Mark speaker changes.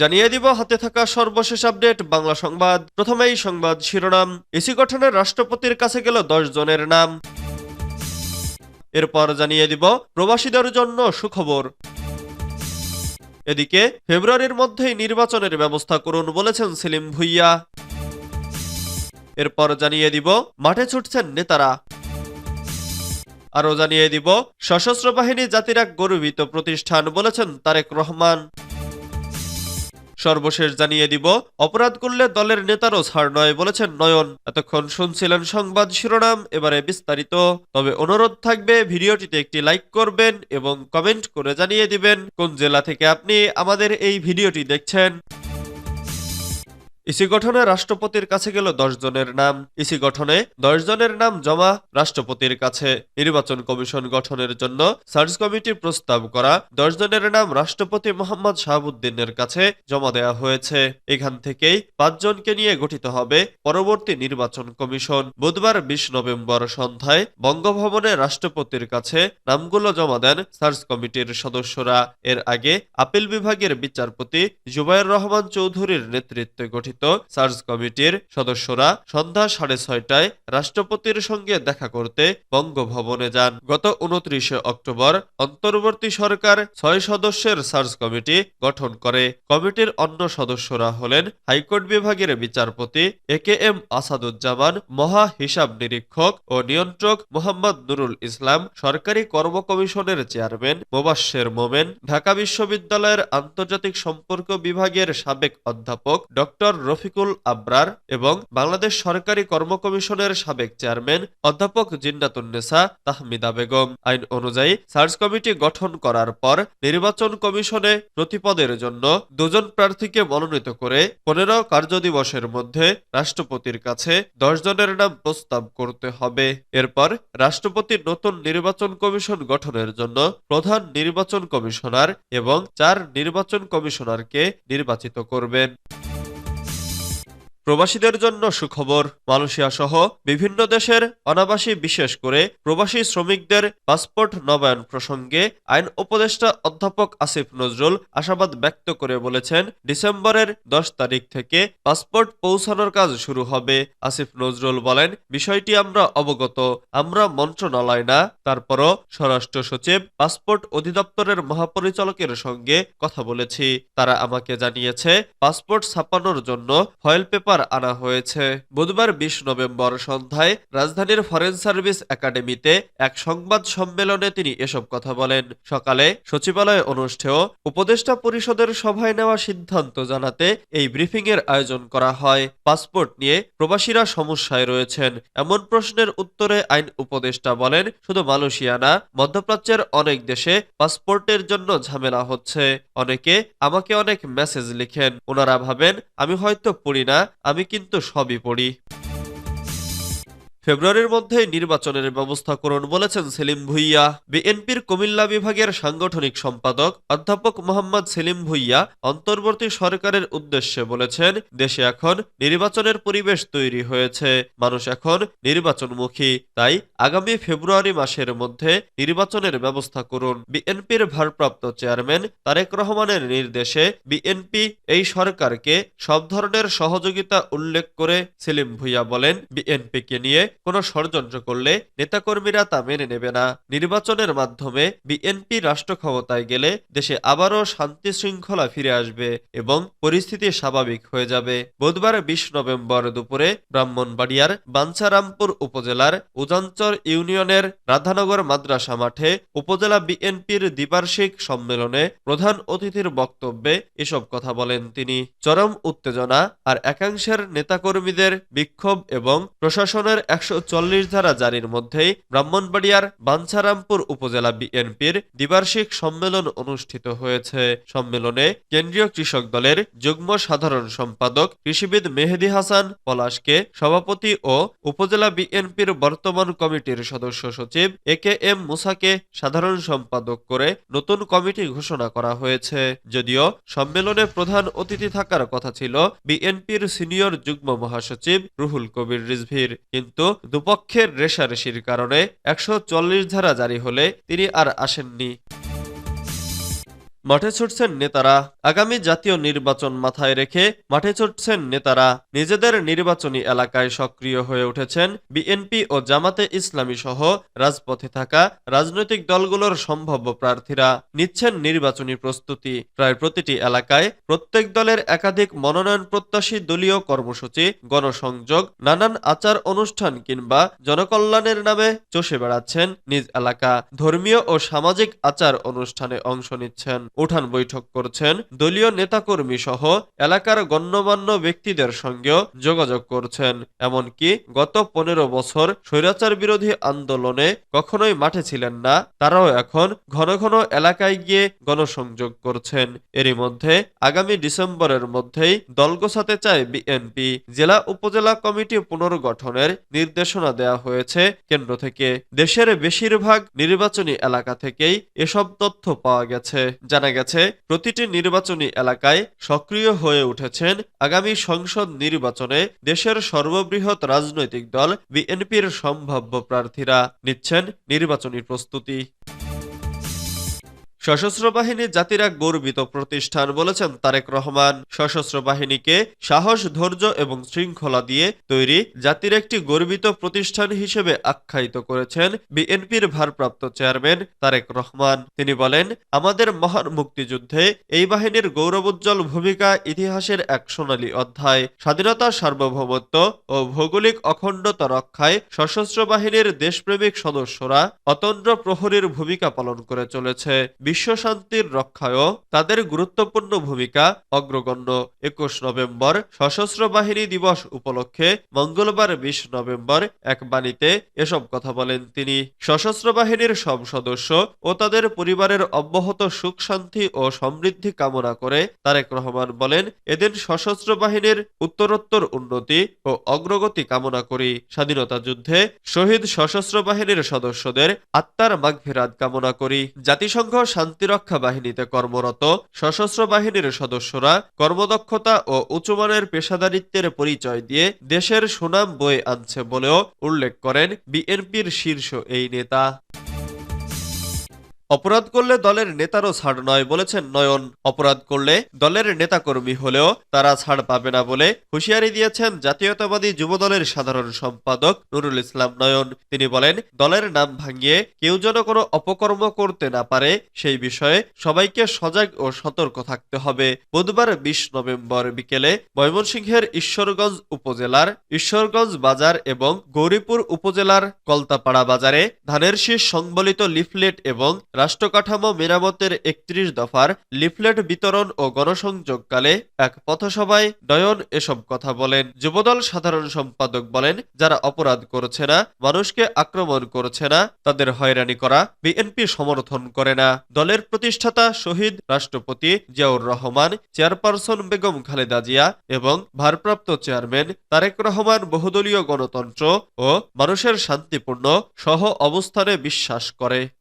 Speaker 1: জানিয়ে দিব হাতে থাকা সর্বশেষ আপডেট বাংলা সংবাদ প্রথমেই সংবাদ শিরোনাম এসি গঠনের রাষ্ট্রপতির কাছে গেল দশ জনের নাম এরপর জানিয়ে দিব প্রবাসীদের জন্য সুখবর এদিকে ফেব্রুয়ারির মধ্যেই নির্বাচনের ব্যবস্থা করুন বলেছেন সেলিম ভুইয়া এরপর জানিয়ে দিব মাঠে ছুটছেন নেতারা আরও জানিয়ে দিব সশস্ত্র বাহিনী জাতির এক গর্বিত প্রতিষ্ঠান বলেছেন তারেক রহমান সর্বশেষ জানিয়ে দিব অপরাধ করলে দলের নেতারও ছাড় নয় বলেছেন নয়ন এতক্ষণ শুনছিলেন সংবাদ শিরোনাম এবারে বিস্তারিত তবে অনুরোধ থাকবে ভিডিওটিতে একটি লাইক করবেন এবং কমেন্ট করে জানিয়ে দিবেন কোন জেলা থেকে আপনি আমাদের এই ভিডিওটি দেখছেন ইসি গঠনে রাষ্ট্রপতির কাছে গেল দশ জনের নাম ইসি গঠনে দশ জনের নাম জমা রাষ্ট্রপতির কাছে নির্বাচন কমিশন গঠনের জন্য সার্চ কমিটি প্রস্তাব করা দশ জনের নাম রাষ্ট্রপতি মোহাম্মদ শাহাবুদ্দিনের কাছে জমা দেওয়া হয়েছে এখান থেকেই পাঁচজনকে নিয়ে গঠিত হবে পরবর্তী নির্বাচন কমিশন বুধবার বিশ নভেম্বর সন্ধ্যায় বঙ্গভবনে রাষ্ট্রপতির কাছে নামগুলো জমা দেন সার্চ কমিটির সদস্যরা এর আগে আপিল বিভাগের বিচারপতি জুবায়ের রহমান চৌধুরীর নেতৃত্বে গঠিত গঠিত সার্চ কমিটির সদস্যরা সন্ধ্যা সাড়ে ছয়টায় রাষ্ট্রপতির সঙ্গে দেখা করতে বঙ্গভবনে যান গত উনত্রিশে অক্টোবর অন্তর্বর্তী সরকার ছয় সদস্যের সার্চ কমিটি গঠন করে কমিটির অন্য সদস্যরা হলেন হাইকোর্ট বিভাগের বিচারপতি এ কে এম আসাদুজ্জামান মহা হিসাব নিরীক্ষক ও নিয়ন্ত্রক মোহাম্মদ নুরুল ইসলাম সরকারি কর্ম কমিশনের চেয়ারম্যান মোবাশ্বের মোমেন ঢাকা বিশ্ববিদ্যালয়ের আন্তর্জাতিক সম্পর্ক বিভাগের সাবেক অধ্যাপক ডক্টর রফিকুল আবরার এবং বাংলাদেশ সরকারি কর্ম কমিশনের সাবেক চেয়ারম্যান অধ্যাপক জিন্নাতুন্নেসা তাহমিদা বেগম আইন অনুযায়ী সার্চ কমিটি গঠন করার পর নির্বাচন কমিশনে প্রতিপদের জন্য দুজন প্রার্থীকে মনোনীত করে পনেরো কার্যদিবসের মধ্যে রাষ্ট্রপতির কাছে দশ জনের নাম প্রস্তাব করতে হবে এরপর রাষ্ট্রপতি নতুন নির্বাচন কমিশন গঠনের জন্য প্রধান নির্বাচন কমিশনার এবং চার নির্বাচন কমিশনারকে নির্বাচিত করবেন প্রবাসীদের জন্য সুখবর মালয়েশিয়া সহ বিভিন্ন দেশের অনাবাসী বিশেষ করে প্রবাসী শ্রমিকদের পাসপোর্ট নবায়ন প্রসঙ্গে আইন উপদেষ্টা অধ্যাপক আসিফ নজরুল আশাবাদ ব্যক্ত করে বলেছেন ডিসেম্বরের দশ তারিখ থেকে পাসপোর্ট পৌঁছানোর কাজ শুরু হবে আসিফ নজরুল বলেন বিষয়টি আমরা অবগত আমরা মন্ত্রণালয় না তারপরও স্বরাষ্ট্র সচিব পাসপোর্ট অধিদপ্তরের মহাপরিচালকের সঙ্গে কথা বলেছি তারা আমাকে জানিয়েছে পাসপোর্ট ছাপানোর জন্য ফয়েল পেপার আবার আনা হয়েছে বুধবার বিশ নভেম্বর সন্ধ্যায় রাজধানীর ফরেন সার্ভিস একাডেমিতে এক সংবাদ সম্মেলনে তিনি এসব কথা বলেন সকালে সচিবালয়ে অনুষ্ঠেয় উপদেষ্টা পরিষদের সভায় নেওয়া সিদ্ধান্ত জানাতে এই ব্রিফিংয়ের আয়োজন করা হয় পাসপোর্ট নিয়ে প্রবাসীরা সমস্যায় রয়েছেন এমন প্রশ্নের উত্তরে আইন উপদেষ্টা বলেন শুধু মালয়েশিয়া না মধ্যপ্রাচ্যের অনেক দেশে পাসপোর্টের জন্য ঝামেলা হচ্ছে অনেকে আমাকে অনেক মেসেজ লিখেন ওনারা ভাবেন আমি হয়তো পড়ি না আমি কিন্তু সবই পড়ি ফেব্রুয়ারির মধ্যে নির্বাচনের ব্যবস্থা করুন বলেছেন সেলিম ভুইয়া বিএনপির কুমিল্লা বিভাগের সাংগঠনিক সম্পাদক অধ্যাপক মোহাম্মদ সেলিম ভুইয়া অন্তর্বর্তী সরকারের উদ্দেশ্যে বলেছেন দেশে এখন নির্বাচনের পরিবেশ তৈরি হয়েছে মানুষ এখন নির্বাচনমুখী তাই আগামী ফেব্রুয়ারি মাসের মধ্যে নির্বাচনের ব্যবস্থা করুন বিএনপির ভারপ্রাপ্ত চেয়ারম্যান তারেক রহমানের নির্দেশে বিএনপি এই সরকারকে সব ধরনের সহযোগিতা উল্লেখ করে সেলিম ভুইয়া বলেন বিএনপিকে নিয়ে কোনো ষড়যন্ত্র করলে নেতাকর্মীরা তা মেনে নেবে না নির্বাচনের মাধ্যমে বিএনপি রাষ্ট্র ক্ষমতায় গেলে দেশে আবারও শান্তি শৃঙ্খলা ফিরে আসবে এবং পরিস্থিতি স্বাভাবিক হয়ে যাবে বুধবার বিশ নভেম্বর দুপুরে ব্রাহ্মণবাড়িয়ার বাঞ্ছারামপুর উপজেলার উজাঞ্চর ইউনিয়নের রাধানগর মাদ্রাসা মাঠে উপজেলা বিএনপির দ্বিবার্ষিক সম্মেলনে প্রধান অতিথির বক্তব্যে এসব কথা বলেন তিনি চরম উত্তেজনা আর একাংশের নেতাকর্মীদের বিক্ষোভ এবং প্রশাসনের একশো একশো ধারা জারির মধ্যে ব্রাহ্মণবাড়িয়ার বাঞ্ছারামপুর উপজেলা বিএনপির দ্বিবার্ষিক সম্মেলন অনুষ্ঠিত হয়েছে সম্মেলনে কেন্দ্রীয় কৃষক দলের যুগ্ম সাধারণ সম্পাদক কৃষিবিদ মেহেদি হাসান পলাশকে সভাপতি ও উপজেলা বিএনপির বর্তমান কমিটির সদস্য সচিব এ কে এম মুসাকে সাধারণ সম্পাদক করে নতুন কমিটি ঘোষণা করা হয়েছে যদিও সম্মেলনে প্রধান অতিথি থাকার কথা ছিল বিএনপির সিনিয়র যুগ্ম মহাসচিব রুহুল কবির রিজভির কিন্তু দুপক্ষের রেশারেশির কারণে একশো ধারা জারি হলে তিনি আর আসেননি মাঠে ছুটছেন নেতারা আগামী জাতীয় নির্বাচন মাথায় রেখে মাঠে ছুটছেন নেতারা নিজেদের নির্বাচনী এলাকায় সক্রিয় হয়ে উঠেছেন বিএনপি ও জামাতে ইসলামী সহ রাজপথে থাকা রাজনৈতিক দলগুলোর সম্ভাব্য প্রার্থীরা নিচ্ছেন নির্বাচনী প্রস্তুতি প্রায় প্রতিটি এলাকায় প্রত্যেক দলের একাধিক মনোনয়ন প্রত্যাশী দলীয় কর্মসূচি গণসংযোগ নানান আচার অনুষ্ঠান কিংবা জনকল্যাণের নামে চষে বেড়াচ্ছেন নিজ এলাকা ধর্মীয় ও সামাজিক আচার অনুষ্ঠানে অংশ নিচ্ছেন উঠান বৈঠক করছেন দলীয় নেতাকর্মী সহ এলাকার গণ্যমান্য ব্যক্তিদের সঙ্গেও যোগাযোগ করছেন এমনকি গত পনেরো বছর স্বৈরাচার বিরোধী আন্দোলনে কখনোই মাঠে ছিলেন না তারাও এখন ঘন ঘন এলাকায় গিয়ে গণসংযোগ করছেন এরই মধ্যে আগামী ডিসেম্বরের মধ্যেই দল গোছাতে চায় বিএনপি জেলা উপজেলা কমিটি পুনর্গঠনের নির্দেশনা দেয়া হয়েছে কেন্দ্র থেকে দেশের বেশিরভাগ নির্বাচনী এলাকা থেকেই এসব তথ্য পাওয়া গেছে জানা জানা গেছে প্রতিটি নির্বাচনী এলাকায় সক্রিয় হয়ে উঠেছেন আগামী সংসদ নির্বাচনে দেশের সর্ববৃহৎ রাজনৈতিক দল বিএনপির সম্ভাব্য প্রার্থীরা নিচ্ছেন নির্বাচনী প্রস্তুতি সশস্ত্র বাহিনী জাতির এক গর্বিত প্রতিষ্ঠান বলেছেন তারেক রহমান সশস্ত্র বাহিনীকে সাহস ধৈর্য এবং শৃঙ্খলা দিয়ে তৈরি জাতির একটি গর্বিত প্রতিষ্ঠান হিসেবে আখ্যায়িত করেছেন বিএনপির ভারপ্রাপ্ত চেয়ারম্যান তারেক রহমান তিনি বলেন আমাদের মহান মুক্তিযুদ্ধে এই বাহিনীর গৌরবোজ্জ্বল ভূমিকা ইতিহাসের এক সোনালী অধ্যায় স্বাধীনতা সার্বভৌমত্ব ও ভৌগোলিক অখণ্ডতা রক্ষায় সশস্ত্র বাহিনীর দেশপ্রেমিক সদস্যরা অতন্দ্র প্রহরীর ভূমিকা পালন করে চলেছে বিশ্বশান্তির রক্ষায়ও তাদের গুরুত্বপূর্ণ ভূমিকা অগ্রগণ্য একুশ নভেম্বর সশস্ত্র বাহিনী দিবস উপলক্ষে মঙ্গলবার বিশ নভেম্বর এক বাণীতে এসব কথা বলেন তিনি সশস্ত্র বাহিনীর সব সদস্য ও তাদের পরিবারের অব্যাহত সুখ শান্তি ও সমৃদ্ধি কামনা করে তারেক রহমান বলেন এদিন সশস্ত্র বাহিনীর উত্তরোত্তর উন্নতি ও অগ্রগতি কামনা করি স্বাধীনতা যুদ্ধে শহীদ সশস্ত্র বাহিনীর সদস্যদের আত্মার মাঘভিরাত কামনা করি জাতিসংঘ শান্তিরক্ষা বাহিনীতে কর্মরত সশস্ত্র বাহিনীর সদস্যরা কর্মদক্ষতা ও উচ্চমানের পেশাদারিত্বের পরিচয় দিয়ে দেশের সুনাম বয়ে আনছে বলেও উল্লেখ করেন বিএনপির শীর্ষ এই নেতা অপরাধ করলে দলের নেতারও ছাড় নয় বলেছেন নয়ন অপরাধ করলে দলের নেতাকর্মী হলেও তারা ছাড় পাবে না বলে হুঁশিয়ারি দিয়েছেন জাতীয়তাবাদী যুব দলের সাধারণ সম্পাদক নুরুল ইসলাম নয়ন তিনি বলেন দলের নাম ভাঙিয়ে কেউ যেন কোনো অপকর্ম করতে না পারে সেই বিষয়ে সবাইকে সজাগ ও সতর্ক থাকতে হবে বুধবার বিশ নভেম্বর বিকেলে ময়মনসিংহের ঈশ্বরগঞ্জ উপজেলার ঈশ্বরগঞ্জ বাজার এবং গৌরীপুর উপজেলার কলতাপাড়া বাজারে ধানের শীষ সংবলিত লিফলেট এবং রাষ্ট্রকাঠামো মেরামতের একত্রিশ দফার লিফলেট বিতরণ ও গণসংযোগকালে এক পথসভায় ডয়ন এসব কথা বলেন যুবদল সাধারণ সম্পাদক বলেন যারা অপরাধ করছে না মানুষকে আক্রমণ করছে না তাদের হয়রানি করা বিএনপি সমর্থন করে না দলের প্রতিষ্ঠাতা শহীদ রাষ্ট্রপতি জিয়াউর রহমান চেয়ারপারসন বেগম খালেদা জিয়া এবং ভারপ্রাপ্ত চেয়ারম্যান তারেক রহমান বহুদলীয় গণতন্ত্র ও মানুষের শান্তিপূর্ণ সহ অবস্থানে বিশ্বাস করে